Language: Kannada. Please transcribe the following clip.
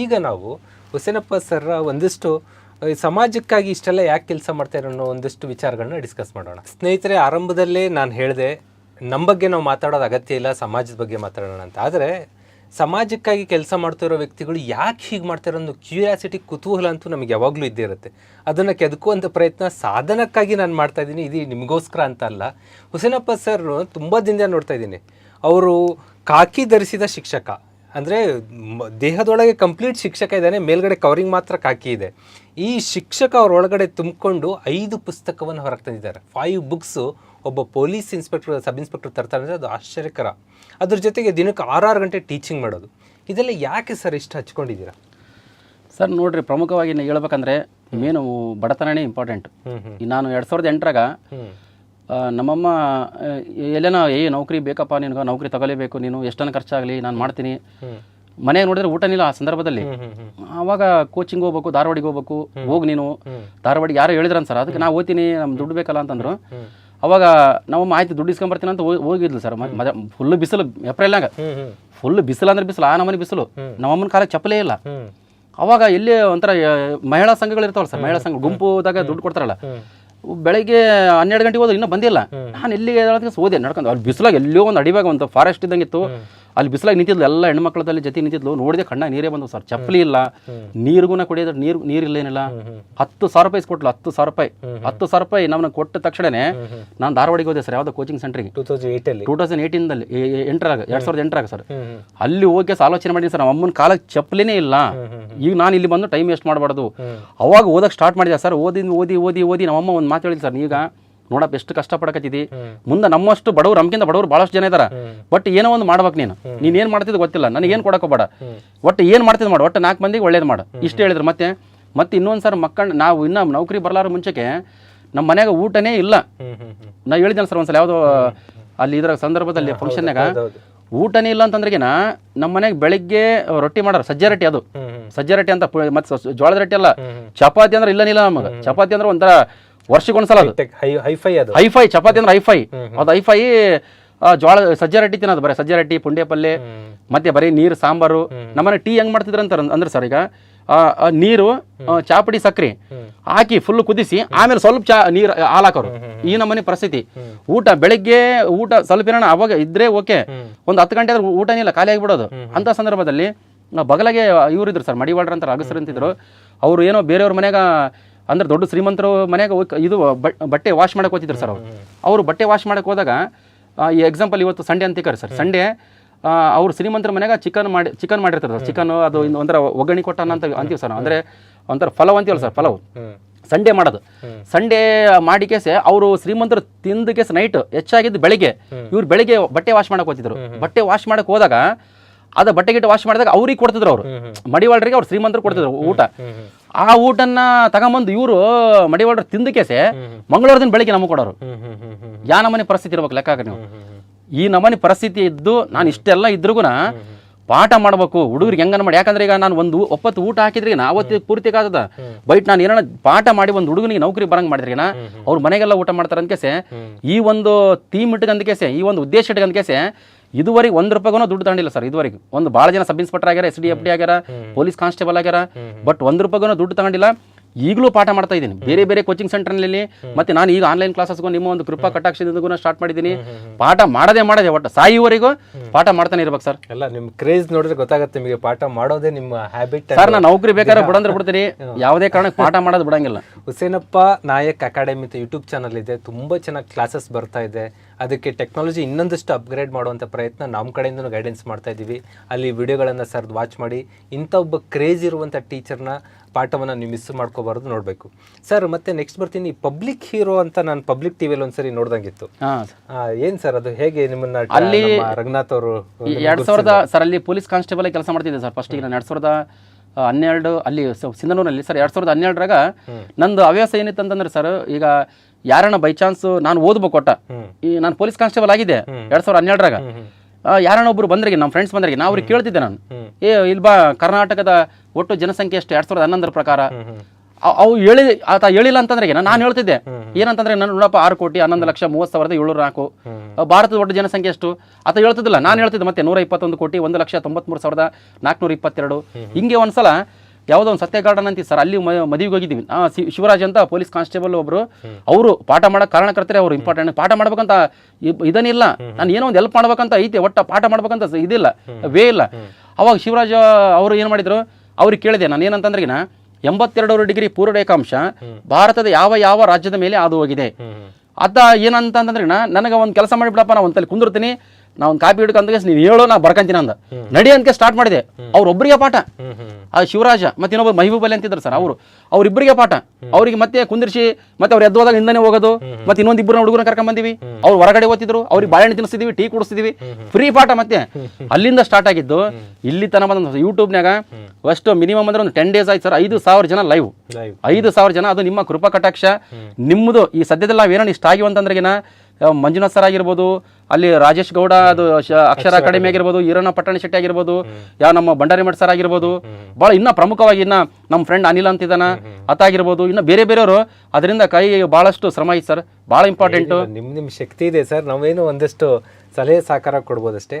ಈಗ ನಾವು ಹುಸೇನಪ್ಪ ಸರ್ ಒಂದಿಷ್ಟು ಸಮಾಜಕ್ಕಾಗಿ ಇಷ್ಟೆಲ್ಲ ಯಾಕೆ ಕೆಲಸ ಮಾಡ್ತಾರೆ ಅನ್ನೋ ಒಂದಿಷ್ಟು ವಿಚಾರಗಳನ್ನ ಡಿಸ್ಕಸ್ ಮಾಡೋಣ. ಸ್ನೇಹಿತರೆ, ಆರಂಭದಲ್ಲೇ ನಾನು ಹೇಳಿದೆ ನಮ್ಮ ಬಗ್ಗೆ ನಾವು ಮಾತಾಡೋದು ಅಗತ್ಯ ಇಲ್ಲ, ಸಮಾಜದ ಬಗ್ಗೆ ಮಾತಾಡೋಣ ಅಂತ. ಆದರೆ ಸಮಾಜಕ್ಕಾಗಿ ಕೆಲಸ ಮಾಡ್ತಿರೋ ವ್ಯಕ್ತಿಗಳು ಯಾಕೆ ಹೀಗೆ ಮಾಡ್ತಾರೆ ಅನ್ನೋ ಕ್ಯೂರಿಯಾಸಿಟಿ ಕುತೂಹಲ ಅಂತೂ ನಮಗೆ ಯಾವಾಗಲೂ ಇದ್ದೇ ಇರುತ್ತೆ. ಅದನ್ನು ಕೆದಕುವಂಥ ಪ್ರಯತ್ನ ಸಾಧನಕ್ಕಾಗಿ ನಾನು ಮಾಡ್ತಾ ಇದ್ದೀನಿ. ಇದು ನಿಮಗೋಸ್ಕರ ಅಂತ ಅಲ್ಲ. ಹುಸೇನಪ್ಪ ಸರ್ ತುಂಬ ದಿನದಿಂದ ನೋಡ್ತಾ ಇದ್ದೀನಿ. ಅವರು ಕಾಕಿ ಧರಿಸಿದ ಶಿಕ್ಷಕ. ಅಂದರೆ ದೇಹದೊಳಗೆ ಕಂಪ್ಲೀಟ್ ಶಿಕ್ಷಕ ಇದ್ದಾನೆ ಮೇಲ್ಗಡೆ ಕವರಿಂಗ್ ಮಾತ್ರ ಕಾಕಿ ಇದೆ. ಈ ಶಿಕ್ಷಕ ಅವ್ರ ಒಳಗಡೆ ತುಂಬಿಕೊಂಡು ಐದು ಪುಸ್ತಕವನ್ನು ಹೊರಗೆ ತಂದಿದ್ದಾರೆ. ಫೈವ್ ಬುಕ್ಸು ಒಬ್ಬ ಪೊಲೀಸ್ ಇನ್ಸ್ಪೆಕ್ಟರ್ ಸಬ್ ಇನ್ಸ್ಪೆಕ್ಟರ್ ತರ್ತಾರೆ ಅಂದರೆ ಅದು ಆಶ್ಚರ್ಯಕರ. ಅದ್ರ ಜೊತೆಗೆ ದಿನಕ್ಕೆ ಆರಾರು ಗಂಟೆ ಟೀಚಿಂಗ್ ಮಾಡೋದು. ಇದೆಲ್ಲ ಯಾಕೆ ಸರ್ ಇಷ್ಟು ಹಚ್ಕೊಂಡಿದ್ದೀರಾ? ಸರ್ ನೋಡ್ರಿ ಪ್ರಮುಖವಾಗಿ ಹೇಳ್ಬೇಕಂದ್ರೆ ಮೇನು ಬಡತನನೇ ಇಂಪಾರ್ಟೆಂಟ್ ನಾನು ಎರಡು ಸಾವಿರದ ಎಂಟರಾಗ ನಮ್ಮಮ್ಮ ಎಲ್ಲೇನ ಏ ನೌಕರಿ ಬೇಕಪ್ಪ ನಿನಗೆ ನೌಕರಿ ತಗೊಲೇಬೇಕು ನೀನು ಎಷ್ಟನ್ನು ಖರ್ಚಾಗಲಿ ನಾನು ಮಾಡ್ತೀನಿ. ಮನೆ ನೋಡಿದ್ರೆ ಊಟನಿಲ್ಲ ಆ ಸಂದರ್ಭದಲ್ಲಿ. ಆವಾಗ ಕೋಚಿಂಗ್ ಹೋಗ್ಬೇಕು ಧಾರವಾಡಿಗೆ ಹೋಗ್ಬೇಕು ಹೋಗಿ ನೀನು. ಧಾರವಾಡಿಗೆ ಯಾರು ಹೇಳಿದ್ರನ್ ಸರ್ ಅದಕ್ಕೆ ನಾವು ಓದ್ತೀನಿ ನಮ್ಗೆ ದುಡ್ಡು ಬೇಕಲ್ಲ ಅಂತಂದ್ರು. ಅವಾಗ ನಮ್ಮಮ್ಮ ಆಯ್ತು ದುಡ್ಡು ಇಸ್ಕೊಂಬರ್ತೀನಿ ಅಂತ ಹೋಗ್- ಹೋಗಿದ್ಲು ಸರ್ ಫುಲ್ ಬಿಸಿಲು ಏಪ್ರಿಲ್ನಾಗ ಫುಲ್ ಬಿಸಿಲು ಅಂದ್ರೆ ಬಿಸಿಲು ಆ ನಮ್ಮನೆ ಬಿಸಿಲು. ನಮ್ಮಮ್ಮನ ಕಾಲಕ್ಕೆ ಚಪ್ಪಲೇ ಇಲ್ಲ. ಅವಾಗ ಎಲ್ಲಿ ಒಂಥರ ಮಹಿಳಾ ಸಂಘಗಳು ಇರ್ತಾವಲ್ಲ ಸರ್ ಮಹಿಳಾ ಸಂಘ ಗುಂಪುದಾಗ ದುಡ್ಡು ಕೊಡ್ತಾರಲ್ಲ. ಬೆಳಗ್ಗೆ ಹನ್ನೆರಡು ಗಂಟೆಗೆ ಹೋದ್ರೆ ಇನ್ನೂ ಬಂದಿಲ್ಲ. ನಾನು ಎಲ್ಲಿಗೆ ಹೋದೆ. ನಡ್ಕೊಂಡು ಅಲ್ಲಿ ಬಿಸಿಲಾಗ ಎಲ್ಲೋ ಒಂದು ಅಡಿಬಾಗ ಒಂದು ಫಾರೆಸ್ಟ್ ಇದ್ದಂಗಿತ್ತು ಅಲ್ಲಿ ಬಿಸಿಲಾಗಿ ನಿಂತಿದ್ಲು ಎಲ್ಲ ಹೆಣ್ಮಕ್ಳದಲ್ಲಿ ಜೊತೆ ನಿಂತಿದ್ಲು. ನೋಡಿದೆ ಕಣ್ಣ ನೀರೇ ಬಂದವು ಸರ್. ಚಪ್ಪಲಿ ಇಲ್ಲ. ನೀರಿಗೂ ಕುಡಿಯೋದ್ರೆ ನೀರು ನೀರಿಲ್ಲ ಏನಿಲ್ಲ ಹತ್ತು ಸಾವಿರ ರೂಪಾಯಿ ಕೊಟ್ಲು ಹತ್ತು ಸಾವಿರ ರೂಪಾಯಿ. ಹತ್ತು ಸಾವಿರ ರೂಪಾಯಿ ನಮ್ಮನ್ನ ಕೊಟ್ಟ ತಕ್ಷಣನೇ ನಾನು ಧಾರವಾಡಿಗೆ ಹೋದೆ ಸರ್ ಯಾವುದೋ ಕೋಚಿಂಗ್ ಸೆಂಟ್ರಿಗೆ ಟೂ ತೌಸಂಡ್ ತೌಸಂಡ್ ಏಯ್ಟೀನ್ದಲ್ಲಿ ಎಂಟರಾಗ ಎರಡು ಸಾವಿರದ ಎಂಟರಾಗ ಸರ್. ಅಲ್ಲಿ ಹೋಗಿ ಆಲೋಚನೆ ಮಾಡಿದ್ದೀನಿ ಸರ್. ನಮ್ಮ ಅಮ್ಮನ ಕಾಲಕ್ಕೆ ಚಪ್ಪಲಿನೇ ಇಲ್ಲ. ಈಗ ನಾನು ಇಲ್ಲಿ ಬಂದು ಟೈಮ್ ವೇಸ್ಟ್ ಮಾಡಬಾರ್ದು. ಅವಾಗ ಓದಕ್ಕೆ ಸ್ಟಾರ್ಟ್ ಮಾಡಿದೆ ಸರ್. ಓದಿ ಓದಿ ಓದಿ ಓದಿ ನಮ್ಮಮ್ಮ ಒಂದು ಮಾತು ಹೇಳಿದ್ರು ಸರ್. ಈಗ ನೋಡಪ್ಪ ಎಷ್ಟು ಕಷ್ಟಪಡಕತ್ತಿದ್ದಿ ಮುಂದೆ ನಮ್ಮಷ್ಟು ಬಡವರು ನಮ್ಗಿಂತ ಬಡವ್ರು ಬಹಳಷ್ಟು ಜನ ಇದಾರ. ಬಟ್ ಏನೋ ಒಂದು ಮಾಡ್ಬೇಕು ನೀನು. ನೀನು ಏನು ಮಾಡ್ತಿದ್ದು ಗೊತ್ತಿಲ್ಲ. ನನಗೇನು ಕೊಡಕೋಬೇಡ ಒಟ್ಟು ಏನು ಮಾಡ್ತಿದ್ ಮಾಡು. ಒಟ್ಟು ನಾಲ್ಕು ಮಂದಿಗೆ ಒಳ್ಳೇದು ಮಾಡು. ಇಷ್ಟು ಹೇಳಿದ್ರು. ಮತ್ತೆ ಮತ್ತೆ ಇನ್ನೊಂದು ಸರ್ ಮಕ್ಕಳು ನಾವು ಇನ್ನ ನೌಕರಿ ಬರಲಾರ ಮುಂಚೆಗೆ ನಮ್ಮ ಮನ್ಯಾಗ ಊಟನೇ ಇಲ್ಲ. ನಾ ಹೇಳಿದ್ದೇನೆ ಸರ್ ಒಂದ್ಸಲ. ಯಾವುದೋ ಅಲ್ಲಿ ಇದ್ರ ಸಂದರ್ಭದಲ್ಲಿ ಫಂಕ್ಷನ್ನಾಗ ಊಟನೇ ಇಲ್ಲ ಅಂತಂದ್ರೆಗಿನ ನಮ್ಮ ಮನೆಗೆ ಬೆಳಿಗ್ಗೆ ರೊಟ್ಟಿ ಮಾಡಾರ. ಸಜ್ಜೆ ರೊಟ್ಟಿ ಅದು. ಸಜ್ಜೆ ರೊಟ್ಟಿ ಅಂತ ಮತ್ತೆ ಜೋಳದ ರೊಟ್ಟಿ ಅಲ್ಲ. ಚಪಾತಿ ಅಂದ್ರೆ ಇಲ್ಲನಿಲ್ಲ ನಮಗೆ. ಚಪಾತಿ ಅಂದ್ರೆ ಒಂಥರ ವರ್ಷಕ್ಕೊಂದ್ಸಲ ಹೈಫೈ ಅದು. ಹೈಫೈ ಚಪಾತಿ ಅಂದ್ರೆ ಹೈಫೈ ಅದು. ಹೈಫೈ ಜೋಳ ಸಜ್ಜೆ ರೊಟ್ಟಿ ತಿನ್ನೋದು ಬರೀ ಸಜ್ಜೆ ರೊಟ್ಟಿ ಪುಂಡೆ ಪಲ್ಯ ಮತ್ತೆ ಬರೀ ನೀರು ಸಾಂಬಾರು. ನಮ್ಮನೆ ಟೀ ಹೆಂಗ್ ಮಾಡ್ತಿದ್ರ ಅಂತ ಅಂದ್ರೆ ಸರ್ ಈಗ ನೀರು ಚಾಪುಡಿ ಸಕ್ರೆ ಹಾಕಿ ಫುಲ್ ಕುದಿಸಿ ಆಮೇಲೆ ಸ್ವಲ್ಪ ಚಾ ನೀರು ಹಾಲಾಕೋರು ಹಾಕೋರು. ಈ ನಮ್ಮನೆ ಪರಿಸ್ಥಿತಿ. ಊಟ ಬೆಳಿಗ್ಗೆ ಊಟ ಸ್ವಲ್ಪ ಏನೋ ಅವಾಗ ಇದ್ರೆ ಓಕೆ. ಒಂದು ಹತ್ತು ಗಂಟೆ ಆದ್ರೆ ಊಟ ಇಲ್ಲ ಖಾಲಿ ಆಗಿಬಿಡೋದು. ಅಂತ ಸಂದರ್ಭದಲ್ಲಿ ಬಗಲಗೆ ಇವರಿದ್ರು ಸರ್ ಮಡಿವಾಳ್ರ ಅಂತ ಅಗಸರು ಅಂತಿದ್ರು. ಅವ್ರು ಏನೋ ಬೇರೆಯವ್ರ ಮನ್ಯಾಗ ಅಂದ್ರೆ ದೊಡ್ಡ ಶ್ರೀಮಂತರು ಮನ್ಯಾಗ ಇದು ಬಟ್ಟೆ ವಾಶ್ ಮಾಡಕ್ ಹೋಗ್ತಿದ್ರು ಸರ್ ಅವರು. ಅವರು ಬಟ್ಟೆ ವಾಶ್ ಮಾಡಕ್ ಹೋದಾಗ ಈ ಎಕ್ಸಾಂಪಲ್ ಇವತ್ತು ಸಂಡೆ ಅಂತ ತಿಕ್ಕಾರೆ ಸರ್ ಸಂಡೇ ಅವ್ರು ಶ್ರೀಮಂತರ ಮನ್ಯಾಗ ಚಿಕನ್ ಮಾಡಿ ಚಿಕನ್ ಮಾಡಿರ್ತಾರೆ ಸರ್ ಚಿಕನ್ ಅದು ಒಂಥರ ಒಗ್ಗರಣೆ ಕೊಟ್ಟಾನ ಅಂತ ಅಂತೀವಿ ಸರ್ ಅಂದ್ರೆ ಒಂಥರ ಫಲವ್ ಅಂತೀವಲ್ಲ ಸರ್ ಫಲವ್ ಸಂಡೆ ಮಾಡೋದು. ಸಂಡೇ ಮಾಡಿ ಕೇಸೆ ಅವರು ಶ್ರೀಮಂತರು ತಿಂದ ಕೇಸ್ ನೈಟ್ ಹೆಚ್ಚಾಗಿದ್ದು ಬೆಳಿಗ್ಗೆ. ಇವ್ರು ಬೆಳಿಗ್ಗೆ ಬಟ್ಟೆ ವಾಶ್ ಮಾಡಕ್ ಹೋಗ್ತಿದ್ರು. ಬಟ್ಟೆ ವಾಶ್ ಮಾಡಕ್ ಹೋದಾಗ ಅದ ಬಟ್ಟೆ ಗಿಟ್ಟ ವಾಶ್ ಮಾಡಿದಾಗ ಅವ್ರಿಗೆ ಕೊಡ್ತಿದ್ರು ಅವರು. ಮಡಿವಾಳರಿಗೆ ಅವ್ರು ಶ್ರೀಮಂತರು ಕೊಡ್ತಿದ್ರು ಊಟ. ಆ ಊಟನ್ನ ತಗೊಂಬಂದು ಇವರು ಮಡಿವಾಡ್ರು ತಿಂದ ಕೇಸೆ ಮಂಗಳವಾರ ದಿನ ಬೆಳಿಗ್ಗೆ ನಮಗೆ ಕೊಡೋರು. ಯಾ ನಮನೆ ಪರಿಸ್ಥಿತಿ ಇರ್ಬೇಕು ಲೆಕ್ಕ ನೀವು. ಈ ನಮನೆ ಪರಿಸ್ಥಿತಿ ಇದ್ದು ನಾನು ಇಷ್ಟೆಲ್ಲ ಇದ್ರಿಗುನ ಪಾಠ ಮಾಡ್ಬೇಕು ಹುಡುಗರಿಗೆ ಹೆಂಗನ್ನ ಮಾಡಿ ಯಾಕಂದ್ರೆ ಈಗ ನಾನು ಒಂದು ಒಪ್ಪತ್ತು ಊಟ ಹಾಕಿದ್ರೆ ಅವತ್ತು ಪೂರ್ತಿ ಕಾದದ. ಬೈಟ್ ನಾನು ಏನೋ ಪಾಠ ಮಾಡಿ ಒಂದು ಹುಡುಗನಿಗೆ ನೌಕರಿ ಬರಂಗ್ ಮಾಡಿದ್ರಿನ ಅವ್ರ ಮನೆಗೆಲ್ಲ ಊಟ ಮಾಡ್ತಾರೆ ಅಂದ್ಕೇಸೆ ಈ ಒಂದು ಥೀಮ್ ಇಟ್ಕಂದ್ಕೇಸೆ ಈ ಒಂದು ಉದ್ದೇಶ ಇಟ್ಕಂದ್ಕೇಸೆ ಇದುವರೆಗೆ ಒಂದು ರೂಪಾಯಿಗೂ ದುಡ್ಡು ತಗೊಂಡಿಲ್ಲ ಸರ್ ಇದುವರೆಗೆ. ಒಂದು ಭಾಳ ಜನ ಸಬ್ ಇನ್ಸ್ಪೆಕ್ಟರ್ ಆಗ್ಯಾರ ಎಸ್ ಡಿ ಎಫ್ ಡಿ ಆಗ್ಯಾರ ಪೊಲೀಸ್ ಕಾನ್ಸ್ಟೇಬಲ್ ಆಗ್ಯಾರ ಬಟ್ ಒಂದು ರೂಪಾಯಿಗೂ ದುಡ್ಡು ತಗೊಂಡಿಲ್ಲ. ಈಗಲೂ ಪಾಠ ಮಾಡ್ತಾ ಇದ್ದೀನಿ. ಬೇರೆ ಬೇರೆ ಕೋಚಿಂಗ್ ಸೆಂಟರ್ನಲ್ಲಿ ಮತ್ತೆ ನಾನು ಈಗ ಆನ್ಲೈನ್ ಕ್ಲಾಸಸ್ಗೂ ನಿಮ್ಮ ಒಂದು ಕೃಪಾ ಕಟಾಕ್ಷದಿಂದ ಸ್ಟಾರ್ಟ್ ಮಾಡಿದ್ದೀನಿ. ಪಾಠ ಮಾಡದೆ ಮಾಡದೆ ಒಟ್ಟು ಸಾಯಿವರೆಗೂ ಪಾಠ ಮಾಡ್ತಾನೆ ಇರ್ಬೇಕು ಸರ್. ಎಲ್ಲ ನಿಮ್ಮ ಕ್ರೇಜ್ ನೋಡಿದ್ರೆ ಗೊತ್ತಾಗುತ್ತೆ ನಿಮಗೆ ಪಾಠ ಮಾಡೋದೇ ನಿಮ್ಮ ಹ್ಯಾಬಿಟ್ ಸರ್ ನಾನು ನೌಕರಿ ಬೇಕಾದ್ರೆ ಬಿಡಂದ್ರೆ ಬಿಡ್ತೀನಿ. ಯಾವುದೇ ಕಾರಣಕ್ಕೆ ಪಾಠ ಮಾಡೋದು ಬಿಡಂಗಿಲ್ಲ. ಹುಸೇನಪ್ಪ ನಾಯಕ್ ಅಕಾಡೆಮಿ ಅಂತ ಯೂಟ್ಯೂಬ್ ಚಾನಲ್ ಇದೆ. ತುಂಬ ಚೆನ್ನಾಗಿ ಕ್ಲಾಸಸ್ ಬರ್ತಾ ಇದೆ. ಅದಕ್ಕೆ ಟೆಕ್ನಾಲಜಿ ಇನ್ನೊಂದಷ್ಟು ಅಪ್ಗ್ರೇಡ್ ಮಾಡುವಂಥ ಪ್ರಯತ್ನ ನಮ್ಮ ಕಡೆಯಿಂದನೂ ಗೈಡೆನ್ಸ್ ಮಾಡ್ತಾ ಇದ್ದೀವಿ. ಅಲ್ಲಿ ವಿಡಿಯೋಗಳನ್ನು ಸರ್ ವಾಚ್ ಮಾಡಿ ಇಂಥ ಒಬ್ಬ ಕ್ರೇಜ್ ಇರುವಂಥ ಟೀಚರ್ನ ಪಾಠವನ್ನು ನೀವು ಮಿಸ್ ಮಾಡ್ಕೋಬಾರ್ದು ನೋಡಬೇಕು. ಸರ್ ಮತ್ತೆ ನೆಕ್ಸ್ಟ್ ಬರ್ತೀನಿ ಪಬ್ಲಿಕ್ ಹೀರೋ ಅಂತ ನಾನು ಪಬ್ಲಿಕ್ ಟಿವಿಯಲ್ಲಿ ಒಂದ್ಸರಿ ನೋಡ್ದಂಗಿತ್ತು. ಏನ್ ಸರ್ ಅದು? ಹೇಗೆ ನಿಮ್ಮನ್ನ ಅಲ್ಲಿ- ರಂಗನಾಥ್ ಅವರು ಎರಡ್ ಸಾವಿರದ ಸರ್ ಅಲ್ಲಿ ಪೊಲೀಸ್ ಕಾನ್ಸ್ಟೇಬಲ್ ಕೆಲಸ ಮಾಡ್ತಿದ್ದೆ ಸರ್ ಫಸ್ಟ್ ನಾನು ಎರಡ್ ಸಾವಿರದ ಹನ್ನೆರಡು ಅಲ್ಲಿ ಸ- ಸಿಂಧನೂರಲ್ಲಿ. ಸರ್ ಎರಡ್ ಸಾವಿರದ ಹನ್ನೆರಡರಾಗ ನಂದು ಹವ್ಯಾಸ ಏನಿತ್ತು ಅಂತಂದ್ರೆ ಸರ್ ಈಗ ಯಾರನ್ನ ಬೈ ಚಾನ್ಸ್ ನಾನು ಓದ್ಬೇಕು ಕೊಟ್ಟ? ಈ ನಾನು ಪೊಲೀಸ್ ಕಾನ್ಸ್ಟೇಬಲ್ ಆಗಿದೆ ಎರಡ್ ಸಾವಿರದ ಹನ್ನೆರಡರಾಗ. ಯಾರನ್ನ ಒಬ್ರು ಬಂದ್ರಿಗೆ ನಮ್ಮ ಫ್ರೆಂಡ್ಸ್ ಬಂದ್ರಿಗೆ ನಾವು ಅವ್ರಿಗೆ ಕೇಳ್ತಿದ್ದೆ ನಾನು. ಏ ಇಲ್ ಬಾ ಕರ್ನಾಟಕದ ಒಟ್ಟು ಜನಸಂಖ್ಯೆ ಎಷ್ಟು? ಎರಡ್ ಸಾವಿರದ ಹನ್ನೊಂದರ ಪ್ರಕಾರ. ಅವ್- ಹೇಳಿ ಆತ ಹೇಳಿಲ್ಲ ಅಂತಂದ್ರೆ? ನಾನು ಹೇಳ್ತಿದ್ದೆ. ಏನಂತಂದ್ರೆ ನನ್ನ ನೋಡಪ್ಪ ಆರು ಕೋಟಿ ಹನ್ನೊಂದು ಲಕ್ಷ ಮೂವತ್ತು ಸಾವಿರದ ಏಳ್ನೂರ ನಾಲ್ಕು. ಭಾರತದ ಒಟ್ಟು ಜನಸಂಖ್ಯೆ ಎಷ್ಟು? ಆತ ಹೇಳ್ತಿದ್ದಿಲ್ಲ. ನಾನು ಹೇಳ್ತಿದ್ದೆ ಮತ್ತೆ ನೂರ ಇಪ್ಪತ್ತೊಂದು ಕೋಟಿ ಒಂದು ಲಕ್ಷ ತೊಂಬತ್ಮೂರು ಸಾವಿರದ ನಾಲ್ಕುನೂರ ಇಪ್ಪತ್ತೆರಡು. ಹಿಂಗೆ ಒಂದ್ಸಲ ಯಾವುದೋ ಒಂದು ಸತ್ಯ ಗಾರ್ಡನ್ ಅಂತೀವಿ ಸರ್. ಅಲ್ಲಿ ಮದುವೆಗೆ ಹೋಗಿದ್ದೀವಿ. ಶಿವರಾಜ್ ಅಂತ ಪೊಲೀಸ್ ಕಾನ್ಸ್ಟೇಬಲ್ ಒಬ್ರು. ಅವರು ಪಾಠ ಮಾಡಕ್ ಕಾರಣಕರ್ತರೆ ಅವರು ಇಂಪಾರ್ಟೆಂಟ್ ಪಾಠ ಮಾಡ್ಬೇಕಂತ ಇದನ್ನಿಲ್ಲ. ನಾನು ಏನೋ ಒಂದು ಹೆಲ್ಪ್ ಮಾಡ್ಬೇಕಂತ ಐತೆ. ಒಟ್ಟ ಪಾಠ ಮಾಡ್ಬೇಕಂತ ಇದಿಲ್ಲ. ವೇ ಇಲ್ಲ. ಅವಾಗ ಶಿವರಾಜ್ ಅವರು ಏನು ಮಾಡಿದ್ರು? ಅವ್ರಿಗೆ ಕೇಳಿದೆ. ನಾನು ಏನಂತಂದ್ರೆಗಿನ ಎಂಬತ್ತೆರಡು ಡಿಗ್ರಿ ಪೂರ್ವ ರೇಖಾಂಶ ಭಾರತದ ಯಾವ ಯಾವ ರಾಜ್ಯದ ಮೇಲೆ ಅದು ಹೋಗಿದೆ. ಅದ ಏನಂತಂದ್ರೆ ನನಗೆ ಒಂದು ಕೆಲಸ ಮಾಡಿಬಿಡಪ್ಪ ನಾ ಒಂದಲ್ಲಿ ಕುಂದಿರ್ತೀನಿ. ನಾ ಒಂದು ಕಾಪಿ ಹಿಡ್ಕೊಂಡ ನೀನು ಹೇಳೋ ನಾ ಬರ್ಕಂತೀನಿ ಅಂದ. ನಡಿ ಅಂತ ಸ್ಟಾರ್ಟ್ ಮಾಡಿದೆ. ಅವ್ರೊಬ್ಬರಿಗೆ ಪಾಠ. ಆ ಶಿವರಾಜ ಮತ್ತೆ ಇನ್ನೊಬ್ಬ ಮಹಿಬೂಬ್ ಅಲ್ಲಿ ಅಂತಿದ್ರು ಸರ್ ಅವರು. ಅವ್ರಿಬ್ಬರಿಗೆ ಪಾಠ. ಅವ್ರಿಗೆ ಮತ್ತೆ ಕುಂದಿರ್ಸಿ ಮತ್ತೆ ಅವ್ರು ಎದ್ದೋದಾಗ ಹಿಂದನೆ ಹೋಗೋದು ಮತ್ತೆ ಇನ್ನೊಂದು ಇಬ್ಬರು ಹುಡುಗರನ್ನ ಕರ್ಕೊಂಡ್ ಬಂದಿವಿ. ಅವ್ರು ಹೊರಗಡೆ ಓದ್ತಿದ್ರು ಅವ್ರಿಗೆ ಬಾಳೆಹಣ್ಣು ತಿನ್ನಿಸ್ತಿದ್ವಿ ಟೀ ಕುಡಿಸ್ತಿದ್ವಿ. ಫ್ರೀ ಪಾಠ ಮತ್ತೆ. ಅಲ್ಲಿಂದ ಸ್ಟಾರ್ಟ್ ಆಗಿದ್ದು ಇಲ್ಲಿ ತನ ಬಂದ ಯೂಟ್ಯೂಬ್ನಾಗ ಅಷ್ಟು ಮಿನಿಮಮ್ ಅಂದ್ರೆ ಒಂದು ಟೆನ್ ಡೇಸ್ ಆಯ್ತು ಸರ್ ಐದು ಸಾವಿರ ಜನ ಲೈವ್ ಐದು ಸಾವಿರ ಜನ ಅದು ನಿಮ್ಮ ಕೃಪಾ ಕಟಾಕ್ಷ. ನಿಮ್ಮದು ಈ ಸದ್ಯದಲ್ಲಿ ನಾವೇನೋ ಇಷ್ಟ ಆಗಿವಂತಂದ್ರೆ ಮಂಜುನಾಥ್ ಸರ್ ಆಗಿರ್ಬೋದು ಅಲ್ಲಿ ರಾಜೇಶ್ ಗೌಡ ಅದು ಅಕ್ಷರ ಅಕಾಡೆಮಿ ಆಗಿರ್ಬೋದು ಈರಣ್ಣ ಪಟ್ಟಣ ಶೆಟ್ಟಿ ಆಗಿರ್ಬೋದು ಯಾವ ನಮ್ಮ ಭಂಡಾರಿ ಮಠ ಸರ್ ಆಗಿರ್ಬೋದು ಭಾಳ ಇನ್ನ ಪ್ರಮುಖವಾಗಿ ಇನ್ನ ನಮ್ಮ ಫ್ರೆಂಡ್ ಅನಿಲ್ ಅಂತಿದ್ದಾನ ಆತ ಆಗಿರ್ಬೋದು ಇನ್ನು ಬೇರೆ ಬೇರೆಯವರು ಅದರಿಂದ ಕೈ ಭಾಳಷ್ಟು ಶ್ರಮ ಐತೆ ಸರ್ ಭಾಳ ಇಂಪಾರ್ಟೆಂಟು ನಿಮ್ಮ ನಿಮ್ಮ ಶಕ್ತಿ ಇದೆ ಸರ್ ನಾವೇನು ಒಂದಷ್ಟು ಸಲಹೆ ಸಹಕಾರ ಕೊಡ್ಬೋದಷ್ಟೇ.